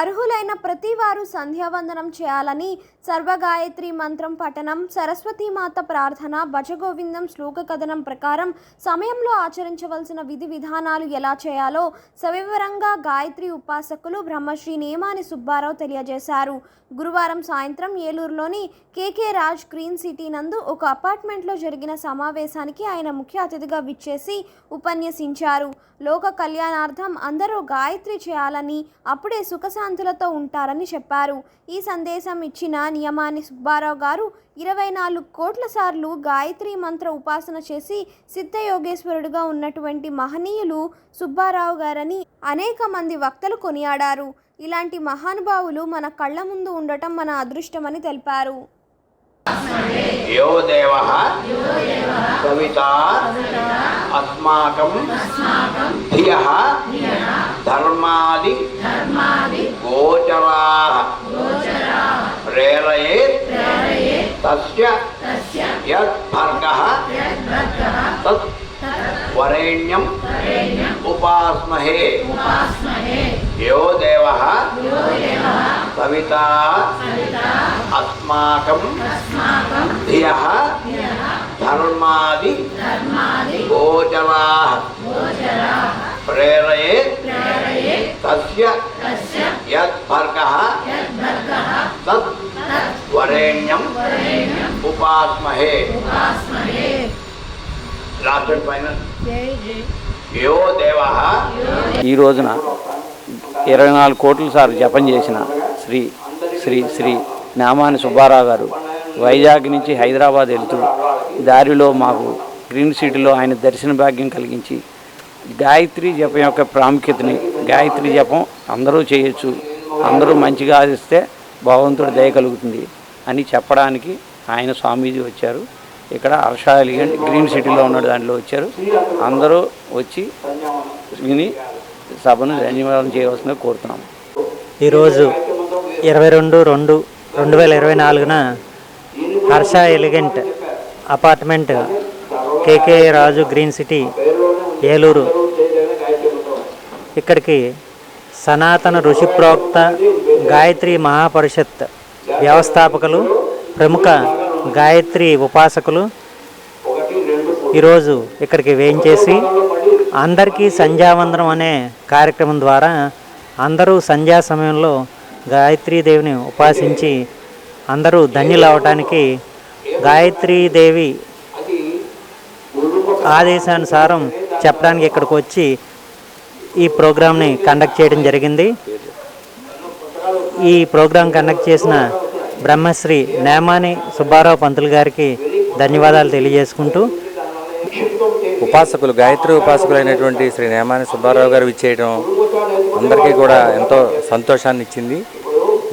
అర్హులైన ప్రతి వారు సంధ్యావందనం చేయాలని సర్వగాయత్రి మంత్రం పఠనం సరస్వతీమాత ప్రార్థన భజగోవిందం శ్లోక కథనం ప్రకారం సమయంలో ఆచరించవలసిన విధి విధానాలు ఎలా చేయాలో సవివరంగా గాయత్రి ఉపాసకులు బ్రహ్మశ్రీ నేమాని సుబ్బారావు తెలియజేశారు. గురువారం సాయంత్రం ఏలూరులోని కేకే రాజ్ గ్రీన్ సిటీ నందు ఒక అపార్ట్మెంట్లో జరిగిన సమావేశానికి ఆయన ముఖ్య అతిథిగా విచ్చేసి ఉపన్యసించారు. లోక కళ్యాణార్థం అందరూ గాయత్రి చేయాలని అప్పుడే సుఖశాంతి మనస్సంతులతో ఉంటారని చెప్పారు. ఈ సందేశం ఇచ్చిన నియమాని సుబ్బారావు గారు ఇరవై నాలుగు కోట్ల సార్లు గాయత్రి మంత్ర ఉపాసన చేసి సిద్ధయోగేశ్వరుడుగా ఉన్నటువంటి మహనీయులు సుబ్బారావు గారని అనేక మంది వక్తలు కొనియాడారు. ఇలాంటి మహానుభావులు మన కళ్ళ ముందు ఉండటం మన అదృష్టమని తెలిపారు. అస్మాకం ధర్మాది तस्य। यद्भर्गः तत् वरेण्यम् उपास्महे। यो देवः सविता। अस्माकं धियः। धर्मादि गोचराः। प्रेरयेत् तस्य। यद्भर्गः तत् ఉపాస్మహే. దేవ. ఈ రోజున ఇరవై నాలుగు కోట్ల సార్లు జపం చేసిన శ్రీ శ్రీ శ్రీ నామాని సుబ్బారావు గారు వైజాగ్ నుంచి హైదరాబాద్ వెళ్తూ దారిలో మాకు గ్రీన్ సిటీలో ఆయన దర్శన భాగ్యం కలిగించి గాయత్రి జపం యొక్క ప్రాముఖ్యతని గాయత్రి జపం అందరూ చేయొచ్చు అందరూ మంచిగా ఆదిస్తే భగవంతుడు దయ కలుగుతుంది అని చెప్పడానికి ఆయన స్వామీజీ వచ్చారు. ఇక్కడ హర్ష ఎలిగెంట్ గ్రీన్ సిటీలో ఉన్న దాంట్లో వచ్చారు. అందరూ వచ్చి విని సభను ధన్యవాదం చేయవలసిందిగా కోరుతున్నాము. ఈరోజు ఇరవై రెండు రెండు రెండు వేల ఇరవై నాలుగున Harsha elegant apartment KK Raju green city Eluru. ఇక్కడికి సనాతన ఋషిప్రోక్త గాయత్రి మహాపరిషత్ వ్యవస్థాపకులు ప్రముఖ గాయత్రి ఉపాసకులు ఈరోజు ఇక్కడికి వేయించేసి అందరికీ సంధ్యావందనం అనే కార్యక్రమం ద్వారా అందరూ సంధ్యా సమయంలో గాయత్రీదేవిని ఉపాసించి అందరూ ధన్యులు అవటానికి గాయత్రీదేవి ఆదేశానుసారం చెప్పడానికి ఇక్కడికి వచ్చి ఈ ప్రోగ్రామ్ని కండక్ట్ చేయడం జరిగింది. ఈ ప్రోగ్రాం కండక్ట్ చేసిన బ్రహ్మశ్రీ నేమాని సుబ్బారావు పంతులు గారికి ధన్యవాదాలు తెలియజేసుకుంటూ ఉపాసకులు గాయత్రి ఉపాసకులైనటువంటి శ్రీ నేమాని సుబ్బారావు గారు ఇచ్చేయడం అందరికీ కూడా ఎంతో సంతోషాన్ని ఇచ్చింది.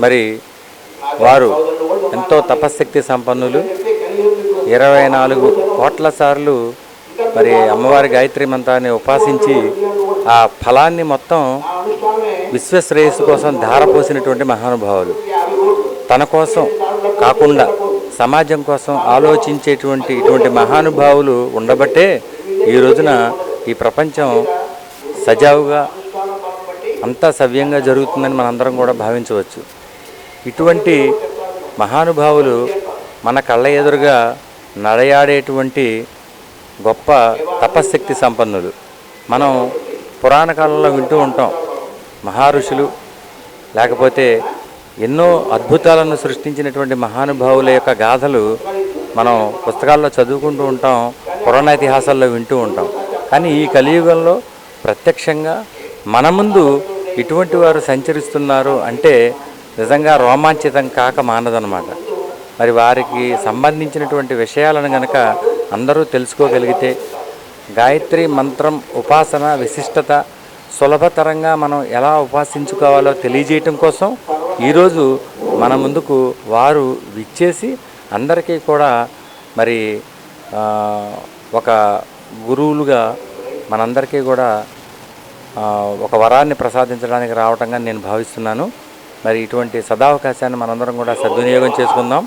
మరి వారు ఎంతో తపశ్శక్తి సంపన్నులు. ఇరవై నాలుగు కోట్ల సార్లు మరి అమ్మవారి గాయత్రి మంత్రాన్ని ఉపాసించి ఆ ఫలాన్ని మొత్తం విశ్వశ్రేయస్సు కోసం ధారపోసినటువంటి మహానుభావులు. తన కోసం కాకుండా సమాజం కోసం ఆలోచించేటువంటి ఇటువంటి మహానుభావులు ఉండబట్టే ఈ రోజున ఈ ప్రపంచం సజావుగా అంతా సవ్యంగా జరుగుతుందని మనందరం కూడా భావించవచ్చు. ఇటువంటి మహానుభావులు మన కళ్ళ ఎదురుగా నడయాడేటువంటి గొప్ప తపశ్శక్తి సంపన్నులు. మనం పురాణ కాలంలో వింటూ ఉంటాం మహారుషులు లేకపోతే ఎన్నో అద్భుతాలను సృష్టించినటువంటి మహానుభావుల యొక్క గాథలు మనం పుస్తకాల్లో చదువుకుంటూ ఉంటాం పురాణ ఇతిహాసాల్లో వింటూ ఉంటాం. కానీ ఈ కలియుగంలో ప్రత్యక్షంగా మన ముందు ఇటువంటి వారు సంచరిస్తున్నారు అంటే నిజంగా రోమాంచితం కాక మానదనమాట మరి వారికి సంబంధించినటువంటి విషయాలను గనక అందరూ తెలుసుకోగలిగితే గాయత్రి మంత్రం ఉపాసన విశిష్టత సులభతరంగా మనం ఎలా ఉపాసించుకోవాలో తెలియజేయటం కోసం ఈరోజు మన ముందుకు వారు విచ్చేసి అందరికీ కూడా మరి ఒక గురువులుగా మనందరికీ కూడా ఒక వరాన్ని ప్రసాదించడానికి రావటంగా నేను భావిస్తున్నాను. మరి ఇటువంటి సదావకాశాన్ని మనందరం కూడా సద్వినియోగం చేసుకుందాం.